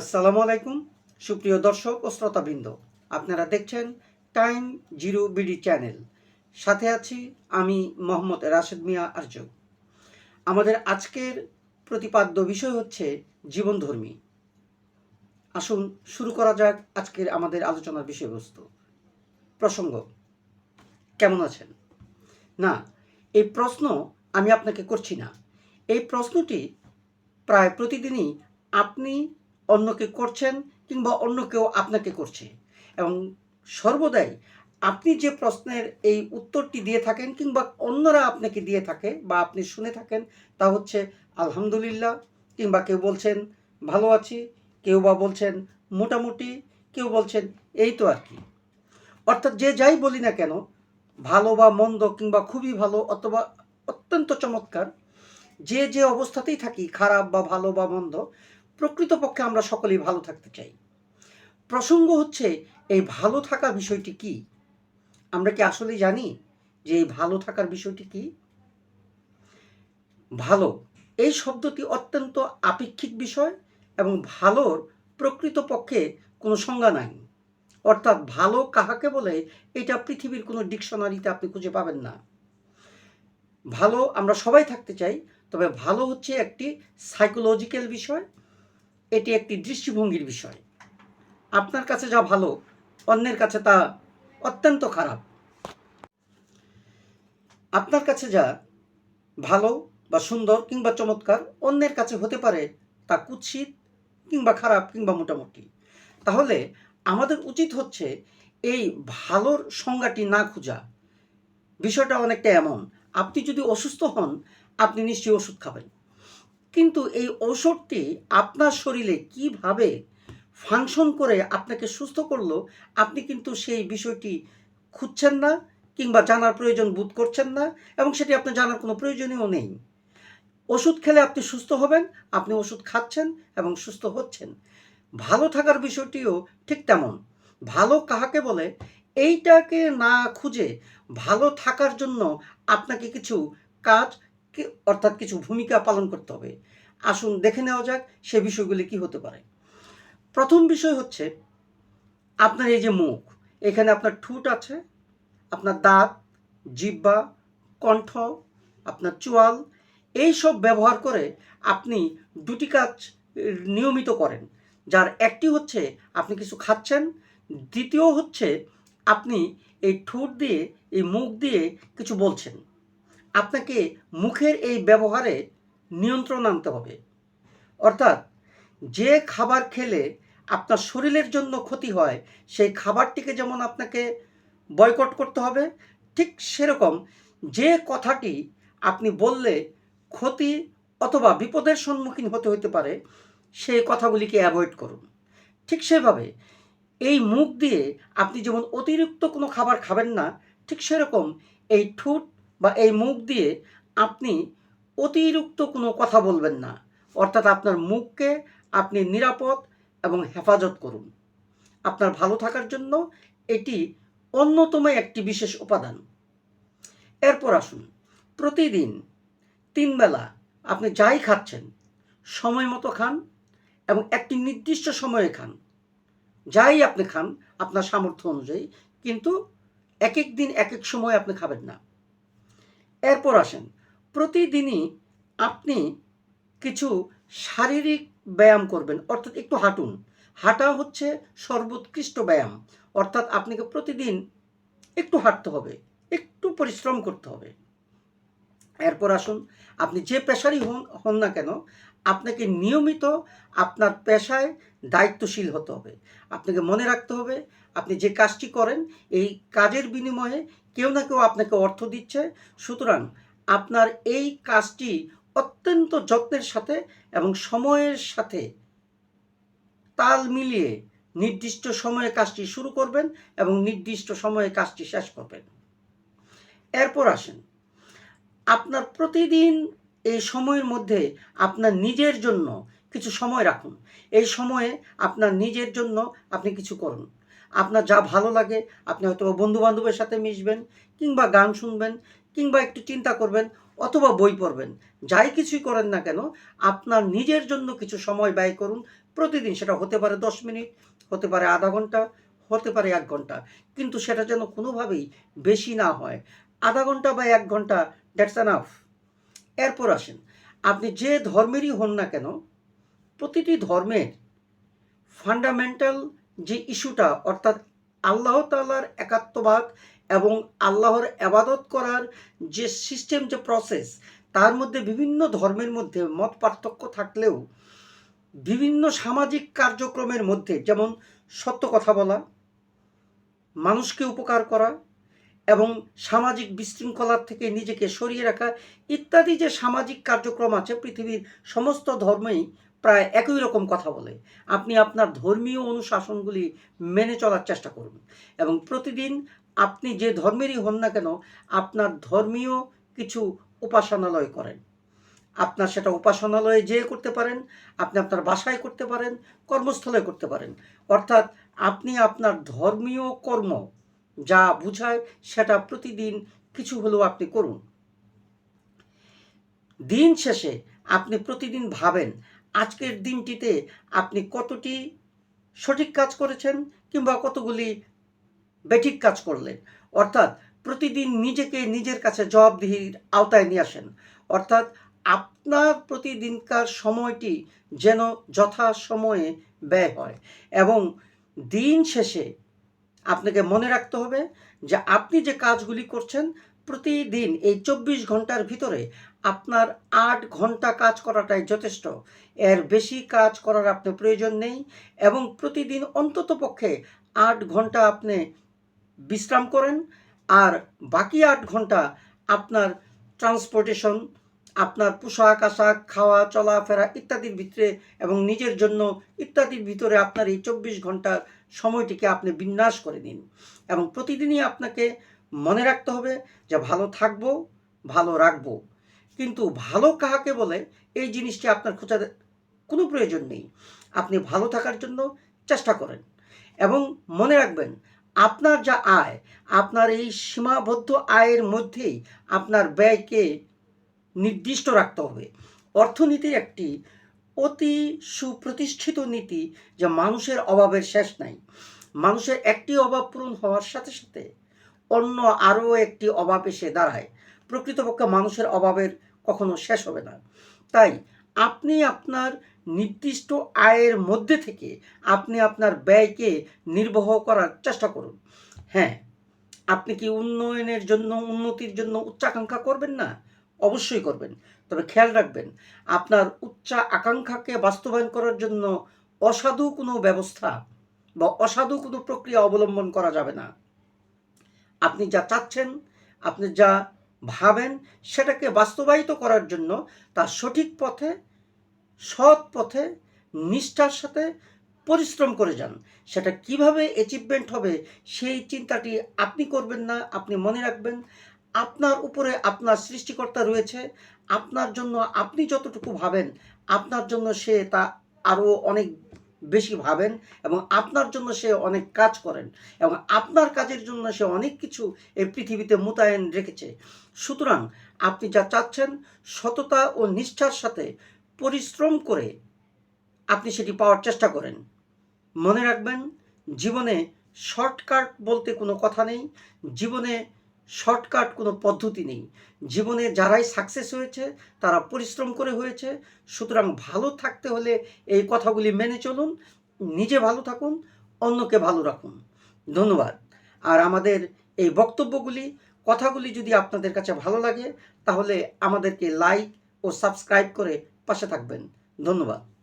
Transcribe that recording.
আসসালামু আলাইকুম, সুপ্রিয় দর্শক ও শ্রোতাবৃন্দ। আপনারা দেখছেন টাইম জিরো বিডি চ্যানেল। সাথে আছি আমি মোহাম্মদ রাশেদ মিয়া আর্য আমাদের আজকের প্রতিপাদ্য বিষয় হচ্ছে জীবনধর্মী। আসুন শুরু করা যাক আজকের আমাদের আলোচনার বিষয়বস্তু। প্রসঙ্গ, কেমন আছেন? না, এই প্রশ্ন আমি আপনাকে করছি না। এই প্রশ্নটি প্রায় প্রতিদিনই আপনি অন্যকে করছেন কিংবা অন্য কেউ আপনাকে করছে। এবং সর্বদাই আপনি যে প্রশ্নের এই উত্তরটি দিয়ে থাকেন কিংবা অন্যরা আপনাকে দিয়ে থাকে বা আপনি শুনে থাকেন, তা হচ্ছে আলহামদুলিল্লাহ কিংবা কেউ বলছেন ভালো আছি, কেউ বা বলছেন মোটামুটি, কেউ বলছেন এই তো আর কি। অর্থাৎ যে যাই বলি না কেন, ভালো বা মন্দ কিংবা খুবই ভালো অথবা অত্যন্ত চমৎকার, যে যে অবস্থাতেই থাকি, খারাপ বা ভালো বা মন্দ প্রকৃতপক্ষে আমরা সকলেই ভালো থাকতে চাই। প্রসঙ্গ হচ্ছে, এই ভালো থাকার বিষয়টি কি? আমরা কি আসলে জানি যে এই ভালো থাকার বিষয়টি কি? ভালো, এই শব্দটি অত্যন্ত আপেক্ষিক বিষয় এবং ভালোর প্রকৃতপক্ষে কোনো সংজ্ঞা নাই। অর্থাৎ ভালো কাহাকে বলে, এটা পৃথিবীর কোনো ডিকশনারিতে আপনি খুঁজে পাবেন না। ভালো আমরা সবাই থাকতে চাই, তবে ভালো হচ্ছে একটি সাইকোলজিক্যাল বিষয় এটি একটি দৃষ্টিভঙ্গির বিষয়। আপনার কাছে যা ভালো, অন্যের কাছে তা অত্যন্ত খারাপ। আপনার কাছে যা ভালো বা সুন্দর কিংবা চমৎকার, অন্যের কাছে হতে পারে তা কুৎসিত কিংবা খারাপ কিংবা মোটামুটি। তাহলে আমাদের উচিত হচ্ছে এই ভালোর সংজ্ঞাটি না খোঁজা। বিষয়টা অনেকটা এমন। আপনি যদি অসুস্থ হন, আপনি নিশ্চয়ই ওষুধ খাবেন। কিন্তু এই ঔষধটি আপনার শরীরে কীভাবে ফাংশন করে আপনাকে সুস্থ করল, আপনি কিন্তু সেই বিষয়টি খুঁজছেন না কিংবা জানার প্রয়োজন বোধ করছেন না এবং সেটি আপনার জানার কোনো প্রয়োজনীয় নেই। ওষুধ খেলে আপনি সুস্থ হবেন, আপনি ওষুধ খাচ্ছেন এবং সুস্থ হচ্ছেন। ভালো থাকার বিষয়টিও ঠিক তেমন। ভালো কাহাকে বলে, এইটাকে না খুঁজে ভালো থাকার জন্য আপনাকে কিছু কাজ অর্থাৎ কিছু ভূমিকা পালন করতে হবে। আসুন দেখে নেওয়া যাক সে বিষয়গুলি কি হতে পারে। প্রথম বিষয় হচ্ছে আপনার এই যে মুখ, এখানে আপনার ঠোঁট আছে, আপনার দাঁত জিব্বা কণ্ঠ, আপনার চোয়াল এই সব ব্যবহার করে আপনি দুটি কাজ নিয়মিত করেন। যার একটি হচ্ছে আপনি কিছু খাচ্ছেন, দ্বিতীয় হচ্ছে আপনি এই ঠোঁট দিয়ে, এই মুখ দিয়ে কিছু বলছেন। আপনাকে মুখের এই ব্যবহারে নিয়ন্ত্রণ আনতে হবে। অর্থাৎ যে খাবার খেলে আপনার শরীরের জন্য ক্ষতি হয়, সেই খাবারটিকে যেমন আপনাকে বয়কট করতে হবে, ঠিক সেরকম যে কথাটি আপনি বললে ক্ষতি অথবা বিপদের সম্মুখীন হতে হতে পারে, সেই কথাগুলিকে অ্যাভয়েড করুন। ঠিক সেভাবে এই মুখ দিয়ে আপনি যেমন অতিরিক্ত কোনো খাবার খাবেন না, ঠিক সেরকম এই ঠোঁট বা এই মুখ দিয়ে আপনি অতিরিক্ত কোনো কথা বলবেন না। অর্থাৎ আপনার মুখকে আপনি নিরাপদ এবং হেফাজত করুন। আপনার ভালো থাকার জন্য এটি অন্যতম একটি বিশেষ উপাদান। এরপর আসুন, প্রতিদিন তিন বেলা আপনি যাই খাচ্ছেন, সময় মতো খান এবং একটি নির্দিষ্ট সময়ে খান। যাই আপনি খান, আপনার সামর্থ্য অনুযায়ী, কিন্তু এক এক দিন এক এক সময় আপনি খাবেন না। এরপর আসেন। প্রতিদিনই আপনি কিছু শারীরিক ব্যায়াম করবেন, অর্থাৎ একটু হাঁটুন। হাঁটা হচ্ছে সর্বোৎকৃষ্ট ব্যায়াম, অর্থাৎ আপনাকে প্রতিদিন একটু হাঁটতে হবে, একটু পরিশ্রম করতে হবে। এরপর আসুন, আপনি যে পেশারই হন হন না কেন আপনাকে নিয়মিত আপনার পেশায় দায়িত্বশীল হতে হবে। আপনাকে মনে রাখতে হবে, আপনি যে কাজটি করেন, এই কাজের বিনিময়ে কেউ না কেউ আপনাকে অর্থ দিচ্ছে। সুতরাং আপনার এই কাজটি অত্যন্ত যত্নের সাথে এবং সময়ের সাথে তাল মিলিয়ে নির্দিষ্ট সময়ে কাজটি শুরু করবেন এবং নির্দিষ্ট সময়ে কাজটি শেষ করবেন। এরপর আসেন। আপনার প্রতিদিন এই সময়ের মধ্যে আপনার নিজের জন্য কিছু সময় রাখুন। এই সময়ে আপনার নিজের জন্য আপনি কিছু করুন। আপনার যা ভালো লাগে, আপনি হয়তো বন্ধু বান্ধবের সাথে মিশবেন কিংবা গান শুনবেন কিংবা একটু চিন্তা করবেন অথবা বই পড়বেন। যাই কিছুই করেন না কেন, আপনার নিজের জন্য কিছু সময় ব্যয় করুন। প্রতিদিন সেটা হতে পারে দশ মিনিট, হতে পারে আধা ঘণ্টা, হতে পারে এক ঘণ্টা। কিন্তু সেটা যেন কোনোভাবেই বেশি না হয়। আধা ঘণ্টা বা এক ঘণ্টা দ্যাটস অ্যানাফ এরপর আসেন। আপনি যে ধর্মেরই হন না কেন, প্রতিটি ধর্মের ফান্ডামেন্টাল যে ইস্যুটা, অর্থাৎ আল্লাহ তাল্লার একাত্মবাদ এবং আল্লাহর আবাদত করার যে সিস্টেম, যে প্রসেস তার মধ্যে বিভিন্ন ধর্মের মধ্যে মত পার্থক্য থাকলেও বিভিন্ন সামাজিক কার্যক্রমের মধ্যে, যেমন সত্য কথা বলা, মানুষকে উপকার করা এবং সামাজিক বিশৃঙ্খলার থেকে নিজেকে সরিয়ে রাখা ইত্যাদি যে সামাজিক কার্যক্রম আছে পৃথিবীর সমস্ত ধর্মেই প্রায় একই রকম কথা বলে। আপনি আপনার ধর্মীয় অনুশাসনগুলি মেনে চলার চেষ্টা করুন এবং প্রতিদিন আপনি যে ধর্মেরই হন না কেন আপনার ধর্মীয় কিছু উপাসনালয় করেন। আপনার সেটা উপাসনালয়ে যেয়ে করতে পারেন, আপনি আপনার বাসায় করতে পারেন, কর্মস্থলে করতে পারেন। অর্থাৎ আপনি আপনার ধর্মীয় কর্ম যা বুঝায় সেটা প্রতিদিন কিছু হলেও আপনি করুন। দিন শেষে আপনি প্রতিদিন ভাবেন, আজকের দিনটিতে আপনি কতটি সঠিক কাজ করেছেন কিংবা কতগুলি বেঠিক কাজ করলেন। অর্থাৎ প্রতিদিন নিজেকে নিজের কাছে জবাবদিহির আওতায় নিয়ে আসেন। অর্থাৎ আপনার প্রতিদিনকার সময়টি যেন যথা সময়ে ব্যয় হয় এবং দিন শেষে আপনাকে মনে রাখতে হবে যে আপনি যে কাজগুলি করছেন, প্রতিদিন এই চব্বিশ ঘণ্টার ভিতরে আপনার আট ঘণ্টা কাজ করাটাই যথেষ্ট। এর বেশি কাজ করার আপনার প্রয়োজন নেই এবং প্রতিদিন অন্তত পক্ষে আট ঘণ্টা আপনি বিশ্রাম করেন আর বাকি আট ঘণ্টা আপনার ট্রান্সপোর্টেশন আপনার পোশাক, আশাক, খাওয়া, চলাফেরা ইত্যাদির ভিতরে এবং নিজের জন্য ইত্যাদির ভিতরে আপনার এই চব্বিশ ঘণ্টার সময়টিকে আপনি বিন্যাস করে দিন এবং প্রতিদিনই আপনাকে মনে রাখতে হবে যে ভালো থাকব, ভালো রাখব। কিন্তু ভালো কাহাকে বলে এই জিনিসটি আপনার খোঁজার কোনো প্রয়োজন নেই। আপনি ভালো থাকার জন্য চেষ্টা করেন এবং মনে রাখবেন আপনার যা আয়, আপনার এই সীমাবদ্ধ আয়ের মধ্যেই আপনার ব্যয়কে নির্দিষ্ট রাখতে হবে। অর্থনীতি একটি অতি সুপ্রতিষ্ঠিত নীতি যা মানুষের অভাবের শেষ নাই। মানুষের একটি অভাব পূরণ হওয়ার সাথে সাথে অন্য আরও একটি অভাব এসে দাঁড়ায়। প্রকৃতপক্ষে মানুষের অভাবের কখনো শেষ হবে না। তাই আপনি আপনার নির্দিষ্ট আয়ের মধ্যে থেকে আপনি আপনার ব্যয়কে নির্বাহ করার চেষ্টা করুন। হ্যাঁ আপনি কি উন্নয়নের জন্য, উন্নতির জন্য উচ্চাকাঙ্ক্ষা করবেন না? অবশ্যই করবেন। তবে খেয়াল রাখবেন, আপনার উচ্চা আকাঙ্ক্ষাকে বাস্তবায়ন করার জন্য অসাধু কোনো ব্যবস্থা বা অসাধু কোনো প্রক্রিয়া অবলম্বন করা যাবে না। আপনি যা চাচ্ছেন, আপনি যা ভাবেন সেটাকে বাস্তবায়িত করার জন্য তার সঠিক পথে, সৎ পথে, নিষ্ঠার সাথে পরিশ্রম করে যান। সেটা কীভাবে অ্যাচিভমেন্ট হবে সেই চিন্তাটি আপনি করবেন না, আপনি মনে রাখবেন। আপনার উপরে আপনার সৃষ্টিকর্তা রয়েছে, আপনার জন্য আপনি যতটুকু ভাবেন, আপনার জন্য সে তা আরও অনেক বেশি ভাবেন এবং আপনার জন্য সে অনেক কাজ করেন এবং আপনার কাজের জন্য সে অনেক কিছু এই পৃথিবীতে মোতায়েন রেখেছে। সুতরাং আপনি যা চাচ্ছেন, সততা ও নিষ্ঠার সাথে পরিশ্রম করে আপনি সেটি পাওয়ার চেষ্টা করেন। মনে রাখবেন, জীবনে শর্টকাট বলতে কোনো কথা নেই, জীবনে শর্টকাট কোনো পদ্ধতি নেই। জীবনে যারাই সাকসেস হয়েছে, তারা পরিশ্রম করে হয়েছে। সুতরাং ভালো থাকতে হলে এই কথাগুলি মেনে চলুন, নিজে ভালো থাকুন, অন্যকে ভালো রাখুন। ধন্যবাদ। আর আমাদের এই বক্তব্যগুলি, কথাগুলি যদি আপনাদের কাছে ভালো লাগে, তাহলে আমাদেরকে লাইক ও সাবস্ক্রাইব করে পাশে থাকবেন। ধন্যবাদ।